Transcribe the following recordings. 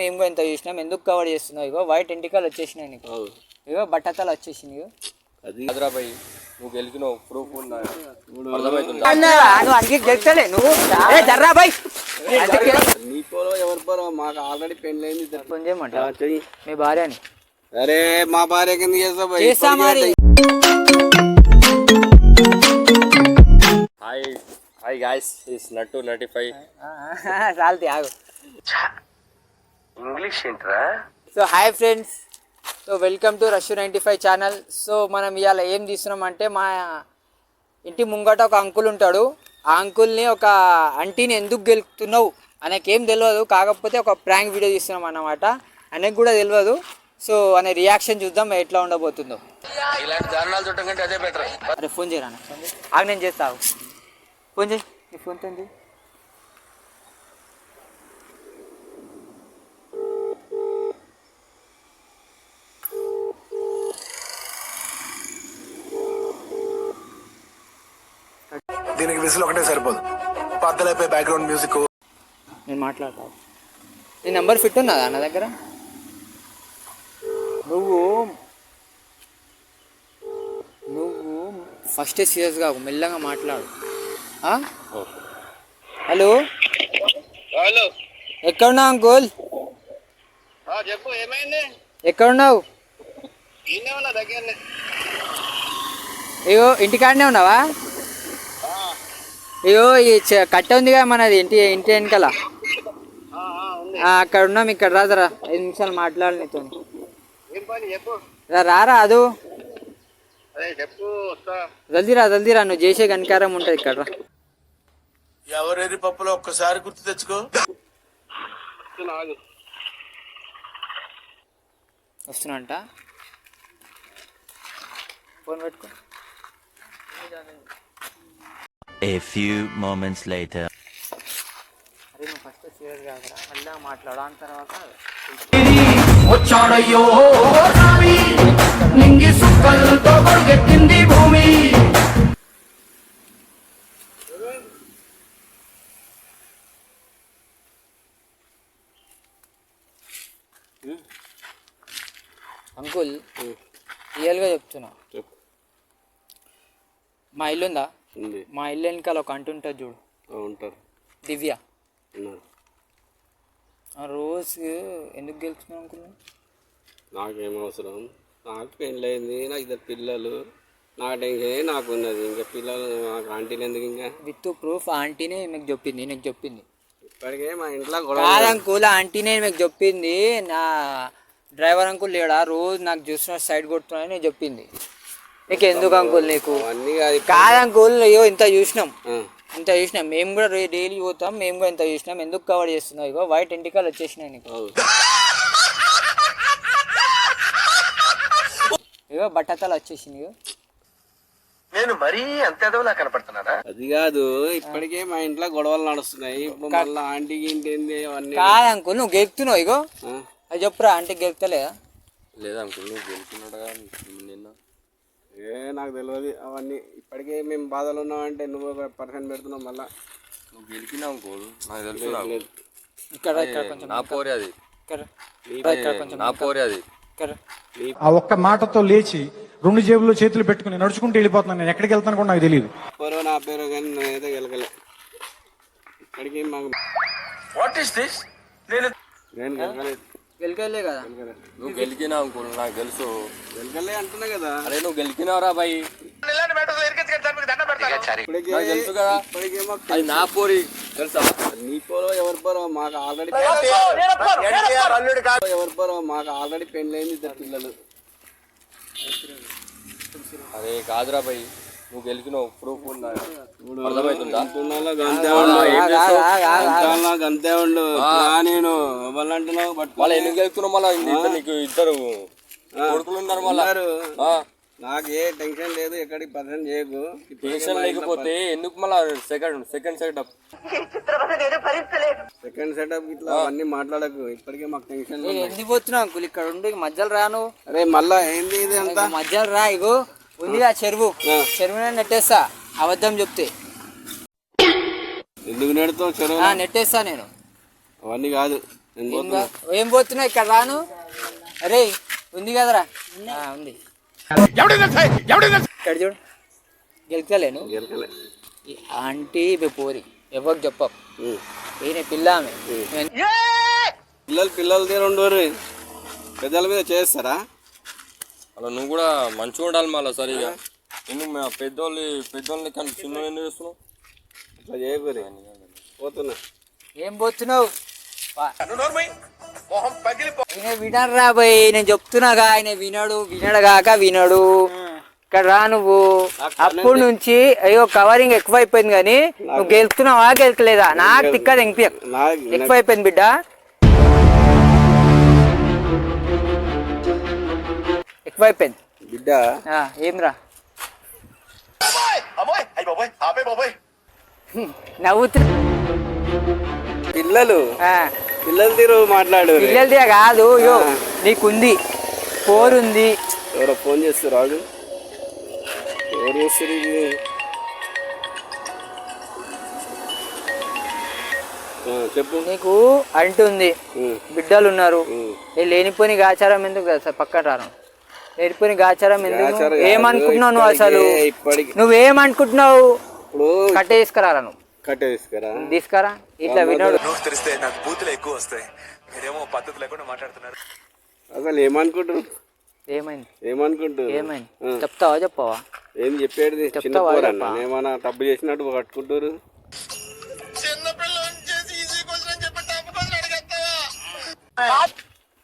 మేము కూడా ఇంత చూసినాం? ఎందుకు కవర్ చేస్తున్నావు ఇగో? వైట్ ఎంటికలు వచ్చేసినాయి నీకు. ఇగో బట్టతలు వచ్చేసింది ఇగో. అది హైదరాబాద్ నువ్వు గెలిచినావు ప్రూఫ్ అర్థమవుతుందా? నువ్వు జర్రా బాయ్. నీ పోలో ఎవరి పోలో మాకు ఆల్రెడీ ఫోన్ చేయమంటా? మీ భార్యని. అరే మా భార్య కింద చేస్తా భయ్. చేస్తా మరి. హాయ్ హాయ్ గాయస్ ఇస్ నటు నటి ఫైవ్ చాలతి ఆగు. So hi friends so welcome to rush ninety five channel so మనం ఇవాళ ఏం తీస్తున్నాం అంటే మా ఇంటి ముంగట ఒక అంకుల్ ఉంటాడు. ఆ అంకుల్ని ఒక అంటీని ఎందుకు గెలుపుతున్నావు? ఆయనకేం తెలియదు కాకపోతే ఒక ప్రాంక్ వీడియో తీస్తున్నాం అన్నమాట. ఆయనకు కూడా తెలియదు సో అనే రియాక్షన్ చూద్దాం. ఎట్లా ఉండబోతుందో. ఇలాంటి దారుణాలు చుట్టం కంటే అదే బెటర్ అరే ఫోన్ చేయరా నేను చేస్తావు ఫోన్ చేయి. ఫోన్తో దీనికి విసులు ఒకటే సరిపోదు. పద్దలైపోయి బ్యాక్గ్రౌండ్ మ్యూజిక్ నేను మాట్లాడతావు నీ నెంబర్ ఫిట్ ఉన్నదా నా దగ్గర? నువ్వు నువ్వు ఫస్ట్ సీరియస్ కాకు మెల్లగా మాట్లాడు. ఆ? హలో? హలో. ఎక్కడున్నావు అంకుల్? చెప్పు ఏమైంది? ఎక్కడున్నావు? ఈయనే ఉన్నా దగ్గరనే. అయ్యో ఇంటికాడనే ఉన్నావా? అయ్యో ఈ కట్ట ఉందిగా మనది ఇంటి ఇంటి వెనకాల. అక్కడ ఉన్నాం ఇక్కడ రాదరా ఐదు నిమిషాలు మాట్లాడాలి నీతో. రారా అదు. అదే చెప్పు వస్తా జల్దీ రా జల్దీ రా నువ్వు చేసే కనికారం ఉంటుంది ఇక్కడ రా. ఎవరెరి పప్పులో ఒక్కసారి గుర్తు తెచ్చుకో. వస్తున్నా ఫోన్ పెట్టుకో. A few moments later. అరే నువ్వు ఫస్ట్ సీరియస్ కాకరా మళ్ళీ మాట్లాడు. దాని తర్వాత వచ్చాడయ్యో స్వామి నింగి సుక్కలతో పరిగెత్తింది భూమి. అంకుల్ రియల్గా చెప్తున్నా. మా ఇల్లు ఉందా. మా ఇల్లు వెనకాల ఒక అంటు ఉంటుంది చూడు. ఉంటారు. దివ్య. ఉన్నారు. ఆ రోజు ఎందుకు గెలుచుకున్నావు అంకుల్ నాకేం అవసరం? నాకు పెళ్ళైంది నాకు ఇద్దరు పిల్లలు. నా టెన్షన్ నాకు ఉన్నది ఇంకా పిల్లలు నాకు ఆంటీలు ఎందుకు ఇంకా? విత్ ప్రూఫ్ ఆంటీనే మీకు చెప్పింది నీకు చెప్పింది. ఇప్పటికే మా ఇంట్లో గొడవ కాదు అంకుల్ ఆంటీనే మీకు చెప్పింది. నా డ్రైవర్ అంకుల్ లేడా? రోజు నాకు చూసిన సైడ్ కొడుతున్నాయని నేను చెప్పింది. నీకు ఎందుకు అంకుల్ నీకు? కాదు అంకుల్ అయ్యో ఇంత చూసినాం. ఇంత చూసినాం. మేము కూడా డైలీ పోతాం మేము కూడా ఇంత చూసినాం. ఎందుకు కవర్ చేస్తున్నావు ఇగో? వైట్ ఎంటికలు వచ్చేసినాయి నీకు. ఇగో బట్టతలు వచ్చేసింది ఇగో. నేను మరీ అంత ఎదవలా కనపడుతున్నారా అది కాదు ఇప్పటికే మా ఇంట్లో గొడవలు నడుస్తున్నాయి. మళ్ళీ ఆంటీకి ఇంటి ఏంది అవన్నీ. కాదు అంకుల్ నువ్వు గెలుపుతున్నావు ఇగో. ఆ? అది చెప్పురా ఆంటీ గెలుపుతలేదా లేదా అంకుల్ నువ్వు నిన్న ఏ నాకు తెలియదు అవన్నీ ఇప్పటికే మేము బాధలు ఉన్నామంటే నువ్వు ఒక పర్సెంట్ పెడుతున్నావు మళ్ళా. నువ్వు గెలిచినావు అంకుల్ నాకు తెలుసు నాకు. ఇక్కడ ఇక్కడ కొంచెం నా పోరే అది. ఇక్కడ. ఇక్కడ కొంచెం నా పోరే అది. ఇక్కడ. ఆ ఒక్క మాటతో లేచి రెండు జేబుల్లో చేతులు పెట్టుకుని నడుచుకుంటూ వెళ్ళిపోతున్నాను నేను. ఎక్కడికి వెళ్తాను కూడా నాకు తెలియదు పేరు నా పేరు కానీ నేనైతే గెలకలే ఇప్పటికీ మాకు వాట్ ఈస్ దిస్ నేను నేను గెలకలేదు గెలికెళ్ళే కదా. నువ్వు గెలిచినావు అంకుల్ నాకు తెలుసు. గెలకలే అంటున్నా కదా. అరే నువ్వు గెలిచినావురా బాయ్. నాకు తెలుసు కదా. అది నా పోరి. తెలుసా? నీ పోరో ఎవరి పోరో మాకు ఆల్రెడీ ఎవరి పోరో మాకు ఆల్రెడీ పెళ్ళైంది ఇద్దరు పిల్లలు. అరే కాదురా బాయ్. నువ్వు గెలిచినావు ప్రూఫ్ అర్థమవుతుందా? గంతే ఉండు. నేను ఎవరు అంటున్నావు? బట్ మళ్ళీ ఎందుకు మళ్ళీ ఇద్దరు నీకు ఇద్దరు కొడుకులు ఉన్నారు మళ్ళీ. ఆ, నాకు ఏ టెన్షన్ లేదు ఎక్కడికి పర్సెంట్ చేయకు. టెన్షన్ లేకపోతే ఎందుకు మళ్ళీ second second setup? Second setup ఇట్లా అవన్నీ మాట్లాడకు. ఇప్పటికే మాకు టెన్షన్ ఎందుకు పోతున్నావు? అంకుల్ ఇక్కడ ఉండి మధ్యలో రాను. అరే మళ్ళా ఏంది ఇది అంతా? మధ్యలో రా ఇగో. ఉందిగా చెరువు. చెరువు నెట్టేస్తా. అబద్ధం చెప్తే. ఎందుకు నెడతావు చెరువు నెట్టేస్తా నేను. అవన్నీ కాదు. నేను ఏం పోతున్నా. ఇక్కడ రాను. అరే ఉంది కదరా? ఆ, ఉంది. ఇక్కడ చూడు. గెలుతలేను గెలకలే. ఈ ఆంటీ ఇవి పోరి ఎవరికి చెప్పం. ఉం. ఈయన పిల్ల పిల్లలు పిల్లలు రెండు పెద్దల మీద చేస్తారా? అలా నువ్వు కూడా మంచిగా ఉండాలి మళ్ళీ సరిగా ఎందుకు మా పెద్దోళ్ళు పెద్దోళ్ళని కానీ చిన్న ఎందుకు చేస్తున్నావు? అట్లా చేయకూరి పోతున్నా. ఏం పోతున్నావు? వా. ఈయన వినరు రా పోయి నేను చెప్తున్నాగా ఆయన వినడు. వినడు కాక వినడు. ఇక్కడ రా నువ్వు. అప్పటి నుంచి అయ్యో కవరింగ్ ఎక్కువ అయిపోయింది కానీ నువ్వు గెలుస్తున్నావా గెలుకలేదా? నాకు తిక్కది ఎంపీ ఎక్కువ అయిపోయింది బిడ్డ. ఎక్కువ అయిపోయింది బిడ్డ. ఆ, ఏంరా నవ్వుతు. పిల్లలు. ఆ, పిల్లలు తీరు మాట్లాడు. పిల్లలదే కాదు యో నీకుంది. పోరుంది ఎవరో ఫోన్ చేస్తారు రాజు ఎవరు చేస్తారు చెప్పు. నీకు అంటుంది బిడ్డలు ఉన్నారు. లేనిపోని గాచారం ఎందుకు కదా సార్ పక్కన రాను. లేనిపోని గాచారం ఎందుకు? ఏమనుకుంటున్నావు నువ్వు అసలు. నువ్వేమనుకుంటున్నావు? ఇప్పుడు కట్టే తీసుకురారా నువ్వు? కట్టే తీసుకురా. తీసుకురా. ఇట్లా వినోడు. నోట్స్ తెరిస్తే నాకు బూతులు ఎక్కువ వస్తాయి. మీరేమో పద్ధతి లేకుండా మాట్లాడుతున్నారు. అసలు ఏమనుకుంటారు? ఏమైంది? ఏమనుకుంటారు? ఏమైంది? చెప్తావా చెప్పవా? ఏం చెప్పేది? చెప్తావా? ఏమన్నా తప్పు చేసినట్టు కట్టుకుంటారు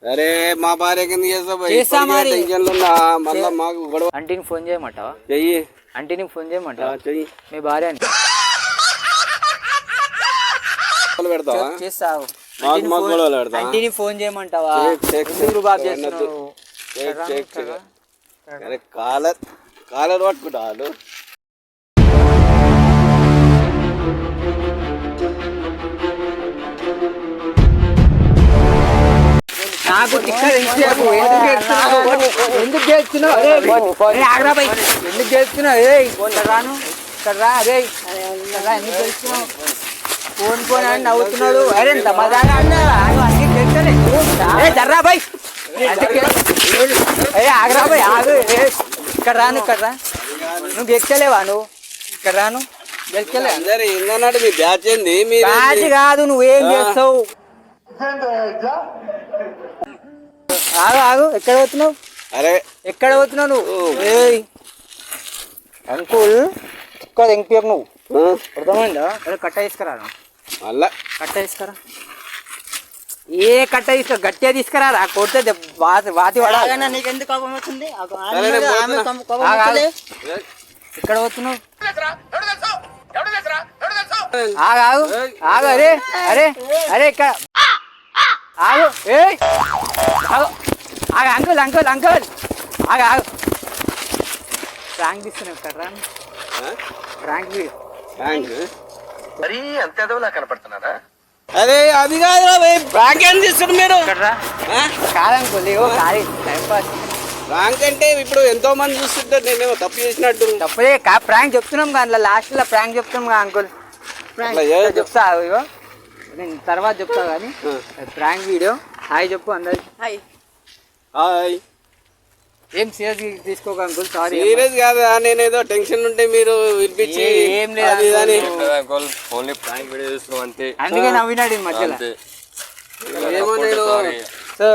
అరే మా భార్య కింద చేస్తా మాకు గొడవ. అంటీని ఫోన్ చేయమంటావా? చెయ్యి. అంటీని ఫోన్ చేయమంటావా? చెయ్యి. మీ భార్య పెడతావా? చేస్తావు అంటీని ఫోన్- చేయమంటావా? చెక్, చెక్, ఎందుకు నాకు ఎంతసేపు? ఎందుకు గెలుస్తున్నావు? ఎందుకు గెలుస్తున్నావు? ఏయ్, ఏయ్, ఆగ్రా బై. ఎందుకు గెలుస్తున్నావు? ఏయ్ ఇక్కడ రాను. ఇక్కడ రా అరే. ఎందుకు గెలుస్తున్నావు? ఫోన్ ఫోన్ అని నవ్వుతున్నాడు. అరే ఎంత మజాగా అన్నా? ఆగు, అన్నీ గెలుస్తలే. ఏయ్, జర్రా బై. ఎందుకు గెలు- ఏయ్, ఆగ్రా బై ఆగు. ఇక్కడ రాను ఇక్కడ రా. నువ్వు గెలిచలేవా నువ్వు? ఇక్కడ రాను. గెలిచలే. అందరు ఏందన్నాడు మీ బ్యాచ్ ఏంది? మీరు బ్యాచ్ కాదు నువ్వేం చేస్తావు? ఆగు ఆగు ఎక్కడ పోతున్నావు? అరే. ఎక్కడ పోతున్నావు నువ్వు? ఏయ్. అంకుల్ ఇక్కడ ఎంపీఎఫ్ నువ్వు. అర్థమైందా? అరే కట్ట తీసుకురా. మళ్ళా. కట్ట తీసుకురా. ఏ కట్ట తీసుకురా గట్టిగా తీసుకురా రా కొడితే వాత వాతి పడాలి. కోపం వచ్చింది? ఆమె పోతున్నా. కోపం-. వచ్చలే. ఎక్కడ పోతున్నావు? ఆగు ఆగు. ఆగు అరే అరే అరే ఇక్కడ. ఆగు. ఏయ్. ఆగు. ఆగు అంకుల్ అంకుల్ అంకుల్. ఆగు ఆగు. ప్రాంక్ తీస్తున్నావు ఇక్కడ రా. ప్రాంక్ థ్యాంక్ మరీ అంత ఎదవలా కనపడుతున్నారా? అరే అది కాదురా బ్రాంక్ ఏం చేస్తారు మీరు? కాదంకుల్ ఇగో కాదు టైం పాస్ ప్రాంక్ అంటే ఇప్పుడు ఎంతో మంది చూస్తుంటారు నేనేమో తప్పు చేసినట్టు. తప్పదే కా ప్రాంక్ చెప్తున్నాం కానీ లాస్ట్లో ప్రాంక్ చెప్తున్నాం కదా అంకుల్. చెప్తా ఇగో. నేను తర్వాత చెప్తా కానీ ప్రాంక్ వీడియో. హాయ్ చెప్పు అందరికి. హాయ్. హాయ్. ఏం సీరియస్ తీసుకోక అంకుల్? సారీ సీరియస్ కాదా నేనేదో టెన్షన్ ఉంటే మీరు వినిపించి. ఏ- లేదు అది. అంకుల్. ఓన్లీ ప్రాంక్ వీడియో చేస్తున్నావు అంతే. అందుకే నవ్వినాడు ఈ మధ్యలో. ఏమో నేను సో